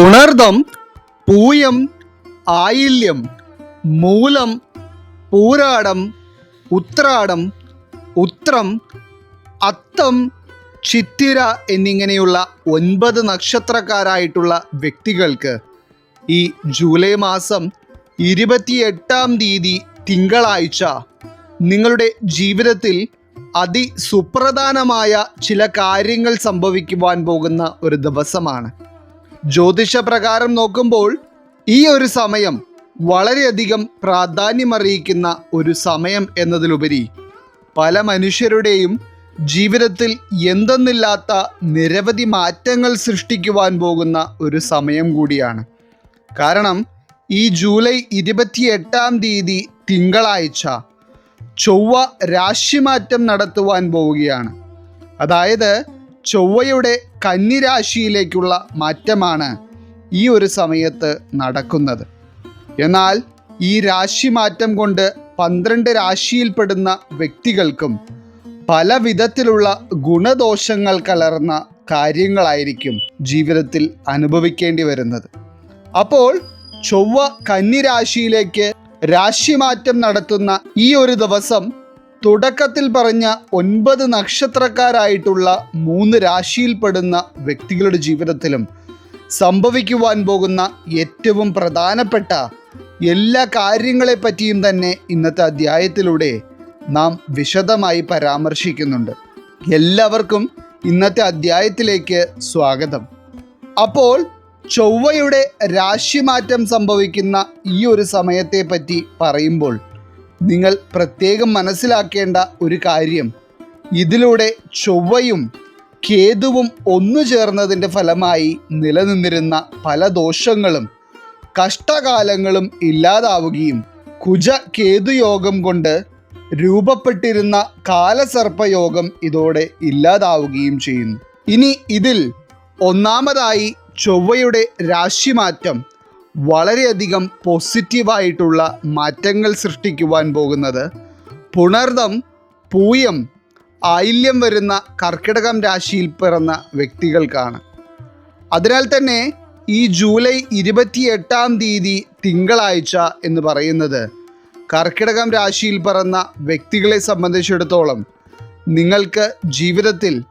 പുണർദം പൂയം ആയില്യം മൂലം പൂരാടം ഉത്രാടം ഉത്രം അത്തം ചിത്തിര എന്നിങ്ങനെയുള്ള ഒൻപത് നക്ഷത്രക്കാരായിട്ടുള്ള വ്യക്തികൾക്ക് ഈ ജൂലൈ മാസം ഇരുപത്തിയെട്ടാം തീയതി തിങ്കളാഴ്ച നിങ്ങളുടെ ജീവിതത്തിൽ അതിസുപ്രധാനമായ ചില കാര്യങ്ങൾ സംഭവിക്കുവാൻ പോകുന്ന ഒരു ദിവസമാണ്. ജ്യോതിഷപ്രകാരം നോക്കുമ്പോൾ ഈ ഒരു സമയം വളരെയധികം പ്രാധാന്യമറിയിക്കുന്ന ഒരു സമയം എന്നതിലുപരി പല മനുഷ്യരുടെയും ജീവിതത്തിൽ എന്തെന്നില്ലാത്ത നിരവധി മാറ്റങ്ങൾ സൃഷ്ടിക്കുവാൻ പോകുന്ന ഒരു സമയം കൂടിയാണ്. കാരണം ഈ ജൂലൈ ഇരുപത്തിയെട്ടാം തീയതി തിങ്കളാഴ്ച ചൊവ്വ രാശിമാറ്റം നടത്തുവാൻ പോവുകയാണ്. അതായത് ചൊവ്വയുടെ കന്നിരാശിയിലേക്കുള്ള മാറ്റമാണ് ഈ ഒരു സമയത്ത് നടക്കുന്നത്. എന്നാൽ ഈ രാശി മാറ്റം കൊണ്ട് പന്ത്രണ്ട് രാശിയിൽപ്പെടുന്ന വ്യക്തികൾക്കും പല വിധത്തിലുള്ള ഗുണദോഷങ്ങൾ കലർന്ന കാര്യങ്ങളായിരിക്കും ജീവിതത്തിൽ അനുഭവിക്കേണ്ടി വരുന്നത്. അപ്പോൾ ചൊവ്വ കന്നിരാശിയിലേക്ക് രാശിമാറ്റം നടത്തുന്ന ഈ ഒരു ദിവസം തുടക്കത്തിൽ പറഞ്ഞ ഒൻപത് നക്ഷത്രക്കാരായിട്ടുള്ള മൂന്ന് രാശിയിൽപ്പെടുന്ന വ്യക്തികളുടെ ജീവിതത്തിലും സംഭവിക്കുവാൻ പോകുന്ന ഏറ്റവും പ്രധാനപ്പെട്ട എല്ലാ കാര്യങ്ങളെപ്പറ്റിയും തന്നെ ഇന്നത്തെ അധ്യായത്തിലൂടെ നാം വിശദമായി പരാമർശിക്കുന്നുണ്ട്. എല്ലാവർക്കും ഇന്നത്തെ അധ്യായത്തിലേക്ക് സ്വാഗതം. അപ്പോൾ ചൊവ്വയുടെ രാശിമാറ്റം സംഭവിക്കുന്ന ഈ ഒരു സമയത്തെപ്പറ്റി പറയുമ്പോൾ നിങ്ങൾ പ്രത്യേകം മനസ്സിലാക്കേണ്ട ഒരു കാര്യം. ഇതിലൂടെ ചൊവ്വയും കേതുവും ഒന്നു ചേർന്നതിന്റെ ഫലമായി നിലനിന്നിരുന്ന പല ദോഷങ്ങളും കഷ്ടകാലങ്ങളും ഇല്ലാതാവുകയും കുജ കേതുയോഗം കൊണ്ട് രൂപപ്പെട്ടിരുന്ന കാലസർപ്പയോഗം ഇതോടെ ഇല്ലാതാവുകയും ചെയ്യുന്നു. ഇനി ഇതിൽ ഒന്നാമതായി ചൊവ്വയുടെ രാശിമാറ്റം വളരെയധികം പോസിറ്റീവായിട്ടുള്ള മാറ്റങ്ങൾ സൃഷ്ടിക്കുവാൻ പോകുന്നത് പുണർദം പൂയം ആയില്യം വരുന്ന കർക്കിടകം രാശിയിൽ പിറന്ന വ്യക്തികൾക്കാണ്. അതിനാൽ തന്നെ ഈ ജൂലൈ ഇരുപത്തിയെട്ടാം തീയതി തിങ്കളാഴ്ച എന്ന് പറയുന്നത് കർക്കിടകം രാശിയിൽ പിറന്ന വ്യക്തികളെ സംബന്ധിച്ചിടത്തോളം നിങ്ങൾക്ക് ജീവിതത്തിൽ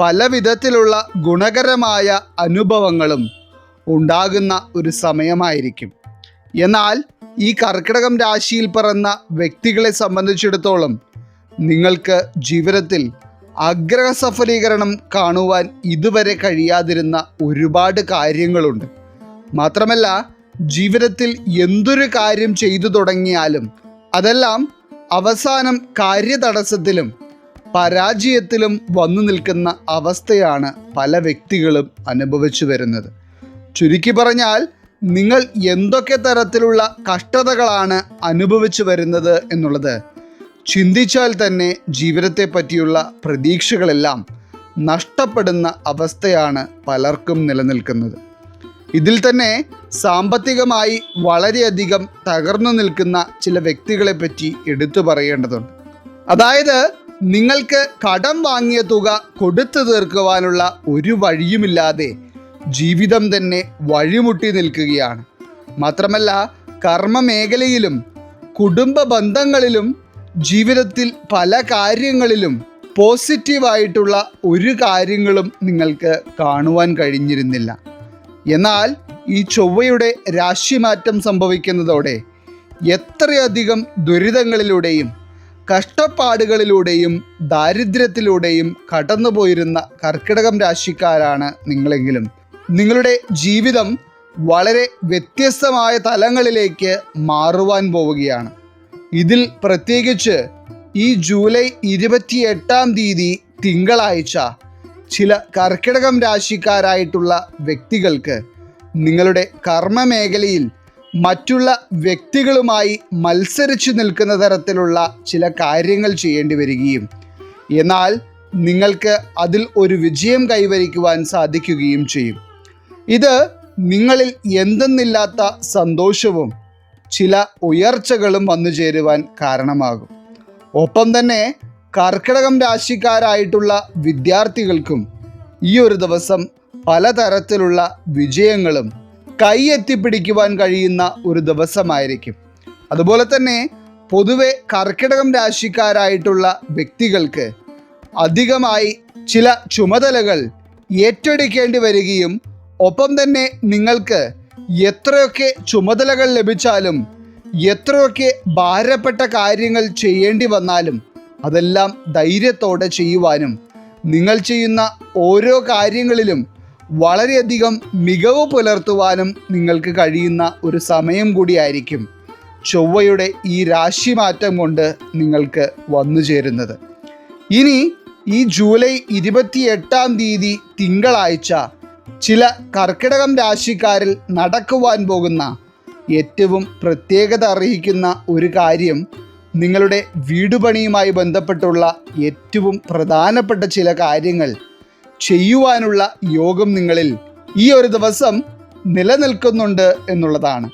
പല വിധത്തിലുള്ള ഗുണകരമായ അനുഭവങ്ങളും ഉണ്ടാകുന്ന ഒരു സമയമായിരിക്കും. എന്നാൽ ഈ കർക്കിടകം രാശിയിൽ പിറന്ന വ്യക്തികളെ സംബന്ധിച്ചിടത്തോളം നിങ്ങൾക്ക് ജീവിതത്തിൽ ആഗ്രഹ സഫലീകരണം കാണുവാൻ ഇതുവരെ കഴിയാതിരുന്ന ഒരുപാട് കാര്യങ്ങളുണ്ട്. മാത്രമല്ല ജീവിതത്തിൽ എന്തൊരു കാര്യം ചെയ്തു തുടങ്ങിയാലും അതെല്ലാം അവസാനം കാര്യതടസ്സത്തിലും പരാജയത്തിലും വന്നു നിൽക്കുന്ന അവസ്ഥയാണ് പല വ്യക്തികളും അനുഭവിച്ചു വരുന്നത്. ചുരുക്കി പറഞ്ഞാൽ നിങ്ങൾ എന്തൊക്കെ തരത്തിലുള്ള കഷ്ടതകളാണ് അനുഭവിച്ചു വരുന്നത് എന്നുള്ളത്. ചിന്തിച്ചാൽ തന്നെ ജീവിതത്തെ പറ്റിയുള്ള പ്രതീക്ഷകളെല്ലാം നഷ്ടപ്പെടുന്ന അവസ്ഥയാണ് പലർക്കും നിലനിൽക്കുന്നത്. ഇതിൽ തന്നെ സാമ്പത്തികമായി വളരെയധികം തകർന്നു നിൽക്കുന്ന ചില വ്യക്തികളെ പറ്റി എടുത്തു പറയേണ്ടതുണ്ട്. അതായത് നിങ്ങൾക്ക് കടം വാങ്ങിയ തുക കൊടുത്തു തീർക്കുവാനുള്ള ഒരു വഴിയുമില്ലാതെ ജീവിതം തന്നെ വഴിമുട്ടി നിൽക്കുകയാണ്. മാത്രമല്ല കർമ്മ മേഖലയിലും കുടുംബ ബന്ധങ്ങളിലും ജീവിതത്തിൽ പല കാര്യങ്ങളിലും പോസിറ്റീവായിട്ടുള്ള ഒരു കാര്യങ്ങളും നിങ്ങൾക്ക് കാണുവാൻ കഴിഞ്ഞിരുന്നില്ല. എന്നാൽ ഈ ചൊവ്വയുടെ രാശിമാറ്റം സംഭവിക്കുന്നതോടെ എത്രയധികം ദുരിതങ്ങളിലൂടെയും കഷ്ടപ്പാടുകളിലൂടെയും ദാരിദ്ര്യത്തിലൂടെയും കടന്നുപോയിരുന്ന കർക്കിടകം രാശിക്കാരാണ് നിങ്ങളെങ്കിലും. നിങ്ങളുടെ ജീവിതം വളരെ വ്യത്യസ്തമായ തലങ്ങളിലേക്ക് മാറുവാൻ പോവുകയാണ്. ഇതിൽ പ്രത്യേകിച്ച് ഈ ജൂലൈ ഇരുപത്തിയെട്ടാം തീയതി തിങ്കളാഴ്ച ചില കർക്കിടകം രാശിക്കാരായിട്ടുള്ള വ്യക്തികൾക്ക് നിങ്ങളുടെ കർമ്മ മേഖലയിൽ മറ്റുള്ള വ്യക്തികളുമായി മത്സരിച്ചു നിൽക്കുന്ന തരത്തിലുള്ള ചില കാര്യങ്ങൾ ചെയ്യേണ്ടി വരികയും എന്നാൽ നിങ്ങൾക്ക് അതിൽ ഒരു വിജയം കൈവരിക്കുവാൻ സാധിക്കുകയും ചെയ്യും. ഇത് നിങ്ങളിൽ എന്തെന്നില്ലാത്ത സന്തോഷവും ചില ഉയർച്ചകളും വന്നു ചേരുവാൻ കാരണമാകും. ഒപ്പം തന്നെ കർക്കിടകം രാശിക്കാരായിട്ടുള്ള വിദ്യാർത്ഥികൾക്കും ഈ ഒരു ദിവസം പലതരത്തിലുള്ള വിജയങ്ങളും കൈയെത്തിപ്പിടിക്കുവാൻ കഴിയുന്ന ഒരു ദിവസമായിരിക്കും. അതുപോലെ തന്നെ പൊതുവെ കർക്കിടകം രാശിക്കാരായിട്ടുള്ള വ്യക്തികൾക്ക് അധികമായി ചില ചുമതലകൾ ഏറ്റെടുക്കേണ്ടി വരികയും ഒപ്പം തന്നെ നിങ്ങൾക്ക് എത്രയൊക്കെ ചുമതലകൾ ലഭിച്ചാലും എത്രയൊക്കെ ഭാരപ്പെട്ട കാര്യങ്ങൾ ചെയ്യേണ്ടി വന്നാലും അതെല്ലാം ധൈര്യത്തോടെ ചെയ്യുവാനും നിങ്ങൾ ചെയ്യുന്ന ഓരോ കാര്യങ്ങളിലും വളരെയധികം മികവ് പുലർത്തുവാനും നിങ്ങൾക്ക് കഴിയുന്ന ഒരു സമയം കൂടിയായിരിക്കും ചൊവ്വയുടെ ഈ രാശിമാറ്റം കൊണ്ട് നിങ്ങൾക്ക് വന്നു ചേരുന്നത്. ഇനി ഈ ജൂലൈ ഇരുപത്തി എട്ടാം തീയതി തിങ്കളാഴ്ച ചില കർക്കിടകം രാശിക്കാരിൽ നടക്കുവാൻ പോകുന്ന ഏറ്റവും പ്രത്യേകത അർഹിക്കുന്ന ഒരു കാര്യം നിങ്ങളുടെ വീടുപണിയുമായി ബന്ധപ്പെട്ടുള്ള ഏറ്റവും പ്രധാനപ്പെട്ട ചില കാര്യങ്ങൾ ചെയ്യുവാനുള്ള യോഗം നിങ്ങളിൽ ഈ ഒരു ദിവസം നിലനിൽക്കുന്നുണ്ട് എന്നുള്ളതാണ്.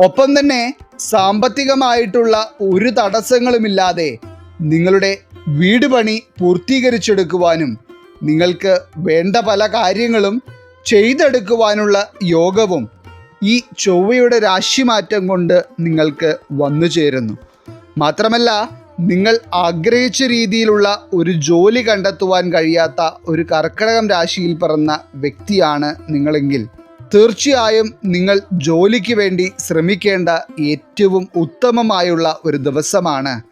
ഒപ്പം തന്നെ സാമ്പത്തികമായിട്ടുള്ള ഒരു തടസ്സങ്ങളുമില്ലാതെ നിങ്ങളുടെ വീട് പണി പൂർത്തീകരിച്ചെടുക്കുവാനും നിങ്ങൾക്ക് വേണ്ട പല കാര്യങ്ങളും ചെയ്തെടുക്കുവാനുള്ള യോഗവും ഈ ചൊവ്വയുടെ രാശിമാറ്റം കൊണ്ട് നിങ്ങൾക്ക് വന്നു ചേരുന്നു. മാത്രമല്ല നിങ്ങൾ ആഗ്രഹിച്ച രീതിയിലുള്ള ഒരു ജോലി കണ്ടെത്തുവാൻ കഴിയാത്ത ഒരു കർക്കിടകം രാശിയിൽ പിറന്ന വ്യക്തിയാണ് നിങ്ങളെങ്കിൽ തീർച്ചയായും നിങ്ങൾ ജോലിക്ക് വേണ്ടി ശ്രമിക്കേണ്ട ഏറ്റവും ഉത്തമമായുള്ള ഒരു ദിവസമാണ്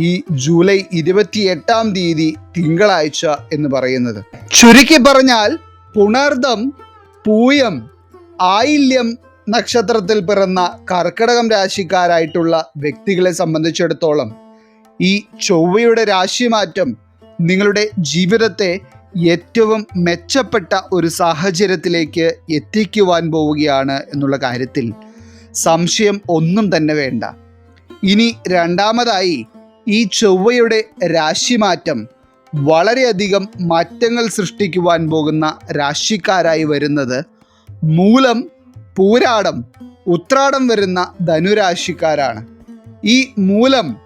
ഈ ജൂലൈ ഇരുപത്തിയെട്ടാം തീയതി തിങ്കളാഴ്ച എന്ന് പറയുന്നത്. ചുരുക്കി പറഞ്ഞാൽ പുണർദം പൂയം ആയില്യം നക്ഷത്രത്തിൽ പിറന്ന കർക്കിടകം രാശിക്കാരായിട്ടുള്ള വ്യക്തികളെ സംബന്ധിച്ചിടത്തോളം ഈ ചൊവ്വയുടെ രാശിമാറ്റം നിങ്ങളുടെ ജീവിതത്തെ ഏറ്റവും മെച്ചപ്പെട്ട ഒരു സാഹചര്യത്തിലേക്ക് എത്തിക്കുവാൻ പോവുകയാണ് എന്നുള്ള കാര്യത്തിൽ സംശയം ഒന്നും തന്നെ വേണ്ട. ഇനി രണ്ടാമതായി ഈ ചൊവ്വയുടെ രാശിമാറ്റം വളരെയധികം മാറ്റങ്ങൾ സൃഷ്ടിക്കുവാൻ പോകുന്ന രാശിക്കാരായി വരുന്നത് മൂലം പൂരാടം ഉത്രാടം വരുന്ന ധനുരാശിക്കാരാണ്. ഈ മൂലം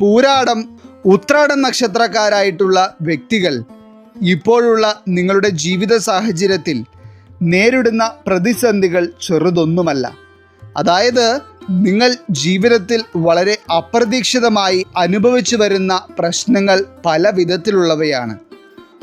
പൂരാടം ഉത്രാടം നക്ഷത്രക്കാരായിട്ടുള്ള വ്യക്തികൾ ഇപ്പോഴുള്ള നിങ്ങളുടെ ജീവിത സാഹചര്യത്തിൽ നേരിടുന്ന പ്രതിസന്ധികൾ ചെറുതൊന്നുമല്ല. അതായത് നിങ്ങൾ ജീവിതത്തിൽ വളരെ അപ്രതീക്ഷിതമായി അനുഭവിച്ചു വരുന്ന പ്രശ്നങ്ങൾ പല വിധത്തിലുള്ളവയാണ്.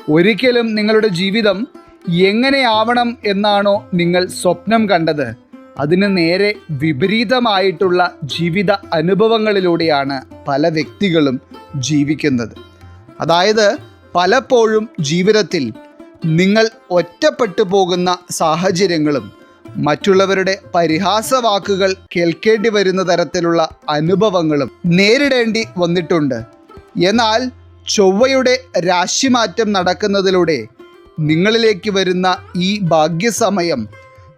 ഒരിക്കലും നിങ്ങളുടെ ജീവിതം എങ്ങനെയാവണം എന്നാണോ നിങ്ങൾ സ്വപ്നം കണ്ടത്. അതിന് നേരെ വിപരീതമായിട്ടുള്ള ജീവിത അനുഭവങ്ങളിലൂടെയാണ് പല വ്യക്തികളും ജീവിക്കുന്നത്. അതായത് പലപ്പോഴും ജീവിതത്തിൽ നിങ്ങൾ ഒറ്റപ്പെട്ടു പോകുന്ന സാഹചര്യങ്ങളും മറ്റുള്ളവരുടെ പരിഹാസവാക്കുകൾ കേൾക്കേണ്ടി വരുന്ന തരത്തിലുള്ള അനുഭവങ്ങളും നേരിടേണ്ടി വന്നിട്ടുണ്ട്. എന്നാൽ ചൊവ്വയുടെ രാശിമാറ്റം നടക്കുന്നതിലൂടെ നിങ്ങളിലേക്ക് വരുന്ന ഈ ഭാഗ്യസമയം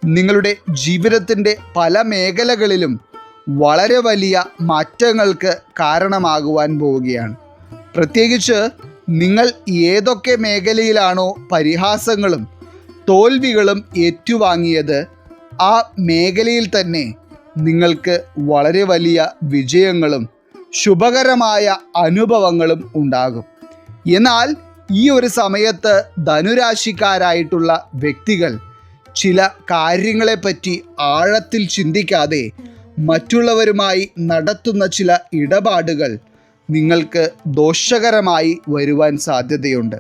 നിങ്ങളുടെ ജീവിതത്തിന്റെ പല മേഖലകളിലും വളരെ വലിയ മാറ്റങ്ങൾക്ക് കാരണമാകുവാൻ പോവുകയാണ്. പ്രത്യേകിച്ച് നിങ്ങൾ ഏതൊക്കെ മേഖലയിലാണോ പരിഹാസങ്ങളും തോൽവികളും ഏറ്റുവാങ്ങിയത് ആ മേഖലയിൽ തന്നെ നിങ്ങൾക്ക് വളരെ വലിയ വിജയങ്ങളും ശുഭകരമായ അനുഭവങ്ങളും ഉണ്ടാകും. എന്നാൽ ഈ ഒരു സമയത്ത് ധനുരാശിക്കാരായിട്ടുള്ള വ്യക്തികൾ ചില കാര്യങ്ങളെപ്പറ്റി ആഴത്തിൽ ചിന്തിക്കാതെ മറ്റുള്ളവരുമായി നടത്തുന്ന ചില ഇടപാടുകൾ നിങ്ങൾക്ക് ദോഷകരമായി വരുവാൻ സാധ്യതയുണ്ട്.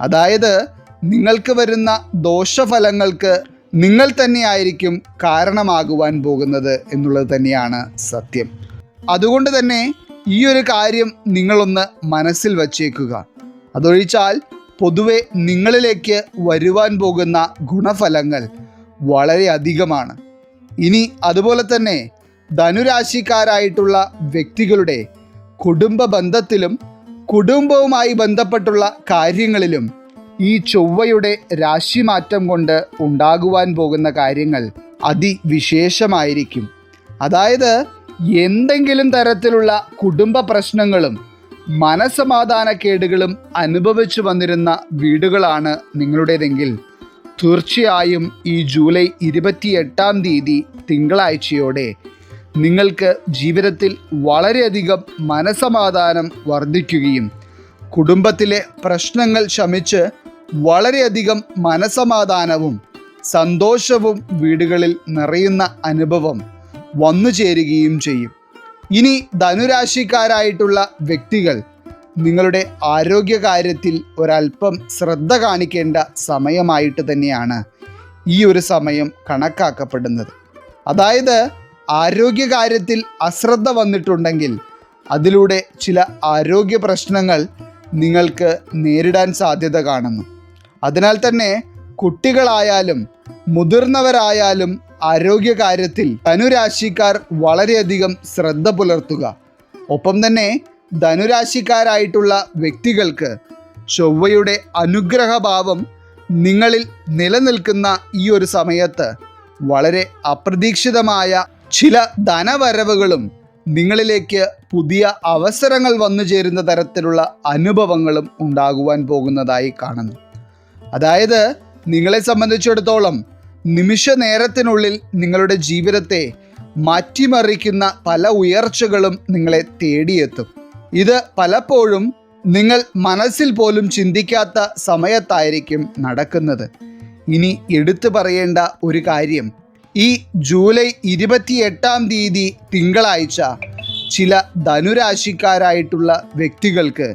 അതായത് നിങ്ങൾക്ക് വരുന്ന ദോഷഫലങ്ങൾക്ക് നിങ്ങൾ തന്നെയായിരിക്കും കാരണമാകുവാൻ പോകുന്നത് എന്നുള്ളത് തന്നെയാണ് സത്യം. അതുകൊണ്ട് തന്നെ ഈ ഒരു കാര്യം നിങ്ങളൊന്ന് മനസ്സിൽ വച്ചേക്കുക. അതൊഴിച്ചാൽ പൊതുവെ നിങ്ങളിലേക്ക് വരുവാൻ പോകുന്ന ഗുണഫലങ്ങൾ വളരെ അധികമാണ്. ഇനി അതുപോലെ തന്നെ ധനുരാശിക്കാരായിട്ടുള്ള വ്യക്തികളുടെ കുടുംബ ബന്ധത്തിലും കുടുംബവുമായി ബന്ധപ്പെട്ടുള്ള കാര്യങ്ങളിലും ഈ ചൊവ്വയുടെ രാശിമാറ്റം കൊണ്ട് ഉണ്ടാകുവാൻ പോകുന്ന കാര്യങ്ങൾ അതിവിശേഷമായിരിക്കും. അതായത് എന്തെങ്കിലും തരത്തിലുള്ള കുടുംബ പ്രശ്നങ്ങളും മനസമാധാനക്കേടുകളും അനുഭവിച്ചു വന്നിരുന്ന വീടുകളാണ് നിങ്ങളുടേതെങ്കിൽ തീർച്ചയായും ഈ ജൂലൈ ഇരുപത്തിയെട്ടാം തീയതി തിങ്കളാഴ്ചയോടെ നിങ്ങൾക്ക് ജീവിതത്തിൽ വളരെയധികം മനസമാധാനം വർദ്ധിക്കുകയും കുടുംബത്തിലെ പ്രശ്നങ്ങൾ ശമിച്ച് വളരെയധികം മനസമാധാനവും സന്തോഷവും വീടുകളിൽ നിറയുന്ന അനുഭവം വന്നു ചേരുകയും ചെയ്യും. ഇനി ധനുരാശിക്കാരായിട്ടുള്ള വ്യക്തികൾ നിങ്ങളുടെ ആരോഗ്യകാര്യത്തിൽ ഒരല്പം ശ്രദ്ധ കാണിക്കേണ്ട സമയമായിട്ട് തന്നെയാണ് ഈ ഒരു സമയം കണക്കാക്കപ്പെടുന്നത്. അതായത് ആരോഗ്യകാര്യത്തിൽ അശ്രദ്ധ വന്നിട്ടുണ്ടെങ്കിൽ അതിലൂടെ ചില ആരോഗ്യ പ്രശ്നങ്ങൾ നിങ്ങൾക്ക് നേരിടാൻ സാധ്യത കാണുന്നു. അതിനാൽ തന്നെ കുട്ടികളായാലും മുതിർന്നവരായാലും ആരോഗ്യകാര്യത്തിൽ ധനുരാശിക്കാർ വളരെയധികം ശ്രദ്ധ പുലർത്തുക. ഒപ്പം തന്നെ ധനുരാശിക്കാരായിട്ടുള്ള വ്യക്തികൾക്ക് ചൊവ്വയുടെ അനുഗ്രഹഭാവം നിങ്ങളിൽ നിലനിൽക്കുന്ന ഈ ഒരു സമയത്ത് വളരെ അപ്രതീക്ഷിതമായ ചില ധനവരവുകളും നിങ്ങളിലേക്ക് പുതിയ അവസരങ്ങൾ വന്നു ചേരുന്ന തരത്തിലുള്ള അനുഭവങ്ങളും ഉണ്ടാകുവാൻ പോകുന്നതായി കാണുന്നു. അതായത് നിങ്ങളെ സംബന്ധിച്ചിടത്തോളം നിമിഷ നേരത്തിനുള്ളിൽ നിങ്ങളുടെ ജീവിതത്തെ മാറ്റിമറിക്കുന്ന പല ഉയർച്ചകളും നിങ്ങളെ തേടിയെത്തും. ഇത് പലപ്പോഴും നിങ്ങൾ മനസ്സിൽ പോലും ചിന്തിക്കാത്ത സമയത്തായിരിക്കും നടക്കുന്നത്. ഇനി എടുത്തു പറയേണ്ട ഒരു കാര്യം. ഈ ജൂലൈ ഇരുപത്തിയെട്ടാം തീയതി തിങ്കളാഴ്ച ചില ധനുരാശിക്കാരായിട്ടുള്ള വ്യക്തികൾക്ക്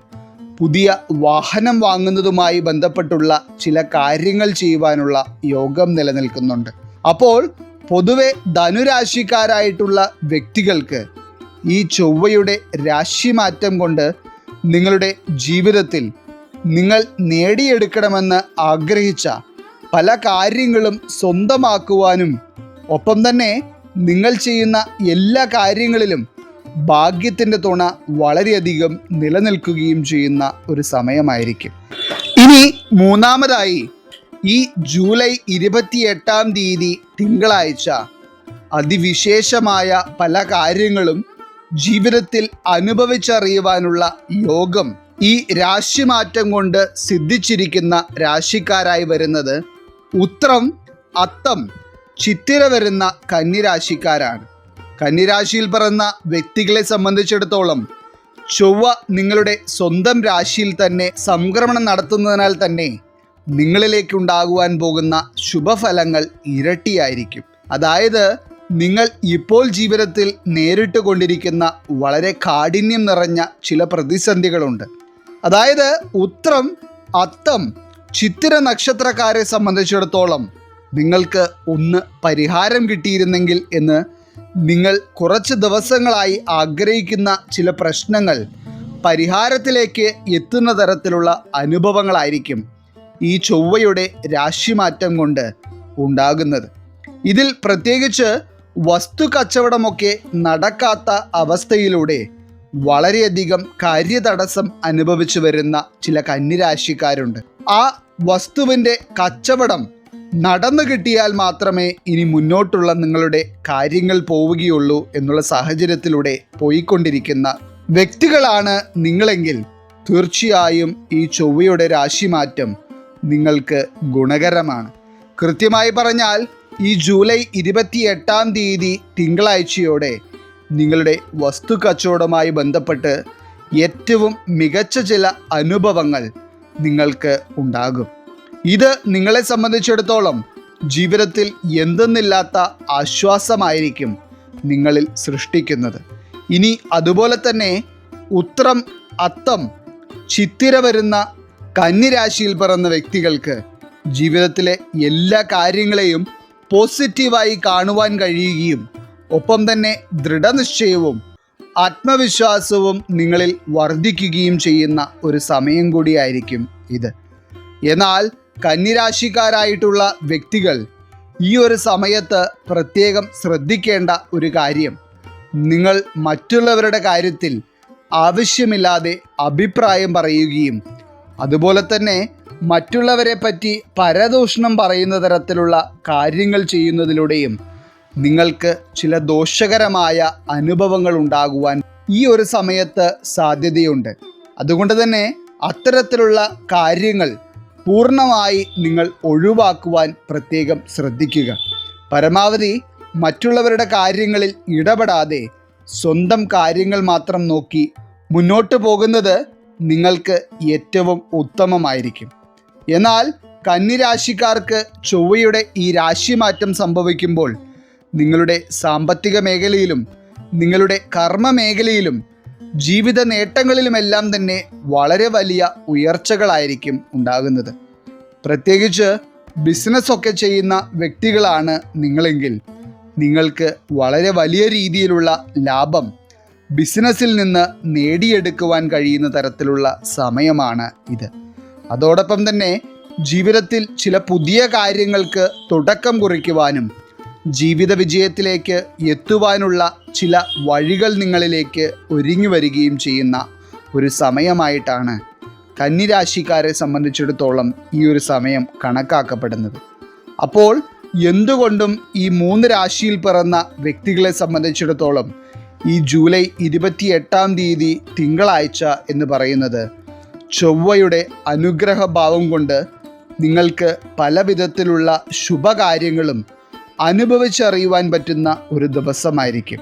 പുതിയ വാഹനം വാങ്ങുന്നതുമായി ബന്ധപ്പെട്ടുള്ള ചില കാര്യങ്ങൾ ചെയ്യുവാനുള്ള യോഗം നിലനിൽക്കുന്നുണ്ട്. അപ്പോൾ പൊതുവെ ധനുരാശിക്കാരായിട്ടുള്ള വ്യക്തികൾക്ക് ഈ ചൊവ്വയുടെ രാശിമാറ്റം കൊണ്ട് നിങ്ങളുടെ ജീവിതത്തിൽ നിങ്ങൾ നേടിയെടുക്കണമെന്ന് ആഗ്രഹിച്ച പല കാര്യങ്ങളും സ്വന്തമാക്കുവാനും ഒപ്പം തന്നെ നിങ്ങൾ ചെയ്യുന്ന എല്ലാ കാര്യങ്ങളിലും ഭാഗ്യത്തിന്റെ തുണ വളരെയധികം നിലനിൽക്കുകയും ചെയ്യുന്ന ഒരു സമയമായിരിക്കും. ഇനി മൂന്നാമതായി ഈ ജൂലൈ ഇരുപത്തി എട്ടാം തീയതി തിങ്കളാഴ്ച അതിവിശേഷമായ പല കാര്യങ്ങളും ജീവിതത്തിൽ അനുഭവിച്ചറിയുവാനുള്ള യോഗം ഈ രാശിമാറ്റം കൊണ്ട് സിദ്ധിച്ചിരിക്കുന്ന രാശിക്കാരായി വരുന്നത് ഉത്രം അത്തം ചിത്തിര വരുന്ന കന്നിരാശിക്കാരാണ് കന്നിരാശിയിൽ പിറന്ന വ്യക്തികളെ സംബന്ധിച്ചിടത്തോളം ചൊവ്വ നിങ്ങളുടെ സ്വന്തം രാശിയിൽ തന്നെ സംക്രമണം നടത്തുന്നതിനാൽ തന്നെ നിങ്ങളിലേക്ക് ഉണ്ടാകുവാൻ പോകുന്ന ശുഭഫലങ്ങൾ ഇരട്ടിയായിരിക്കും. അതായത് നിങ്ങൾ ഇപ്പോൾ ജീവിതത്തിൽ നേരിട്ട് കൊണ്ടിരിക്കുന്ന വളരെ കാഠിന്യം നിറഞ്ഞ ചില പ്രതിസന്ധികളുണ്ട്. അതായത് ഉത്രം അത്തം ചിത്തിര നക്ഷത്രക്കാരെ സംബന്ധിച്ചിടത്തോളം നിങ്ങൾക്ക് ഒന്ന് പരിഹാരം കിട്ടിയിരുന്നെങ്കിൽ എന്ന് നിങ്ങൾ കുറച്ച് ദിവസങ്ങളായി ആഗ്രഹിക്കുന്ന ചില പ്രശ്നങ്ങൾ പരിഹാരത്തിലേക്ക് എത്തുന്ന തരത്തിലുള്ള അനുഭവങ്ങളായിരിക്കും ഈ ചൊവ്വയുടെ രാശിമാറ്റം കൊണ്ട് ഉണ്ടാകുന്നത്. ഇതിൽ പ്രത്യേകിച്ച് വസ്തു കച്ചവടമൊക്കെ നടക്കാത്ത അവസ്ഥയിലൂടെ വളരെയധികം കാര്യതടസ്സം അനുഭവിച്ചു വരുന്ന ചില കന്നിരാശിക്കാരുണ്ട്. ആ വസ്തുവിന്റെ കച്ചവടം നടന്നു കിട്ടിയാൽ മാത്രമേ ഇനി മുന്നോട്ടുള്ള നിങ്ങളുടെ കാര്യങ്ങൾ പോവുകയുള്ളൂ എന്നുള്ള സാഹചര്യത്തിലൂടെ പോയിക്കൊണ്ടിരിക്കുന്ന വ്യക്തികളാണ് നിങ്ങളെങ്കിൽ തീർച്ചയായും ഈ ചൊവ്വയുടെ രാശിമാറ്റം നിങ്ങൾക്ക് ഗുണകരമാണ്. കൃത്യമായി പറഞ്ഞാൽ ഈ ജൂലൈ ഇരുപത്തി എട്ടാം തീയതി തിങ്കളാഴ്ചയോടെ നിങ്ങളുടെ വസ്തു കച്ചവടവുമായി ബന്ധപ്പെട്ട് ഏറ്റവും മികച്ച ചില അനുഭവങ്ങൾ നിങ്ങൾക്ക് ഉണ്ടാകും. ഇത് നിങ്ങളെ സംബന്ധിച്ചിടത്തോളം ജീവിതത്തിൽ എന്തെന്നില്ലാത്ത ആശ്വാസമായിരിക്കും നിങ്ങളിൽ സൃഷ്ടിക്കുന്നത്. ഇനി അതുപോലെ തന്നെ ഉത്രം അത്തം ചിത്തിര വരുന്ന കന്നിരാശിയിൽ പിറന്ന വ്യക്തികൾക്ക് ജീവിതത്തിലെ എല്ലാ കാര്യങ്ങളെയും പോസിറ്റീവായി കാണുവാൻ കഴിയുകയും ഒപ്പം തന്നെ ദൃഢനിശ്ചയവും ആത്മവിശ്വാസവും നിങ്ങളിൽ വർദ്ധിക്കുകയും ചെയ്യുന്ന ഒരു സമയം കൂടിയായിരിക്കും ഇത്. എന്നാൽ കന്നിരാശിക്കാരായിട്ടുള്ള വ്യക്തികൾ ഈ ഒരു സമയത്ത് പ്രത്യേകം ശ്രദ്ധിക്കേണ്ട ഒരു കാര്യം. നിങ്ങൾ മറ്റുള്ളവരുടെ കാര്യത്തിൽ ആവശ്യമില്ലാതെ അഭിപ്രായം പറയുകയും അതുപോലെ തന്നെ മറ്റുള്ളവരെ പറ്റി പരദൂഷണം പറയുന്ന തരത്തിലുള്ള കാര്യങ്ങൾ ചെയ്യുന്നതിലൂടെയും നിങ്ങൾക്ക് ചില ദോഷകരമായ അനുഭവങ്ങൾ ഉണ്ടാകുവാൻ ഈ ഒരു സമയത്ത് സാധ്യതയുണ്ട്. അതുകൊണ്ട് തന്നെ അത്തരത്തിലുള്ള കാര്യങ്ങൾ പൂർണമായി നിങ്ങൾ ഒഴിവാക്കുവാൻ പ്രത്യേകം ശ്രദ്ധിക്കുക. പരമാവധി മറ്റുള്ളവരുടെ കാര്യങ്ങളിൽ ഇടപെടാതെ സ്വന്തം കാര്യങ്ങൾ മാത്രം നോക്കി മുന്നോട്ട് പോകുന്നത് നിങ്ങൾക്ക് ഏറ്റവും ഉത്തമമായിരിക്കും. എന്നാൽ കന്നിരാശിക്കാർക്ക് ചൊവ്വയുടെ ഈ രാശിമാറ്റം സംഭവിക്കുമ്പോൾ നിങ്ങളുടെ സാമ്പത്തിക മേഖലയിലും നിങ്ങളുടെ കർമ്മ മേഖലയിലും ജീവിത നേട്ടങ്ങളിലുമെല്ലാം തന്നെ വളരെ വലിയ ഉയർച്ചകളായിരിക്കും ഉണ്ടാകുന്നത്. പ്രത്യേകിച്ച് ബിസിനസ് ഒക്കെ ചെയ്യുന്ന വ്യക്തികളാണ് നിങ്ങളെങ്കിൽ. നിങ്ങൾക്ക് വളരെ വലിയ രീതിയിലുള്ള ലാഭം ബിസിനസ്സിൽ നിന്ന് നേടിയെടുക്കുവാൻ കഴിയുന്ന തരത്തിലുള്ള സമയമാണ് ഇത്. അതോടൊപ്പം തന്നെ ജീവിതത്തിൽ ചില പുതിയ കാര്യങ്ങൾക്ക് തുടക്കം കുറിക്കുവാനും ജീവിത വിജയത്തിലേക്ക് എത്തുവാനുള്ള ചില വഴികൾ നിങ്ങളിലേക്ക് ഒരുങ്ങി വരികയും ചെയ്യുന്ന ഒരു സമയമായിട്ടാണ് കന്നിരാശിക്കാരെ സംബന്ധിച്ചിടത്തോളം ഈ ഒരു സമയം കണക്കാക്കപ്പെടുന്നത്. അപ്പോൾ എന്തുകൊണ്ടും ഈ മൂന്ന് രാശിയിൽ പിറന്ന വ്യക്തികളെ സംബന്ധിച്ചിടത്തോളം ഈ ജൂലൈ ഇരുപത്തിയെട്ടാം തീയതി തിങ്കളാഴ്ച എന്ന് പറയുന്നത് ചൊവ്വയുടെ അനുഗ്രഹഭാവം കൊണ്ട് നിങ്ങൾക്ക് പല വിധത്തിലുള്ള ശുഭകാര്യങ്ങളും അനുഭവിച്ചറിയുവാൻ പറ്റുന്ന ഒരു ദിവസമായിരിക്കും.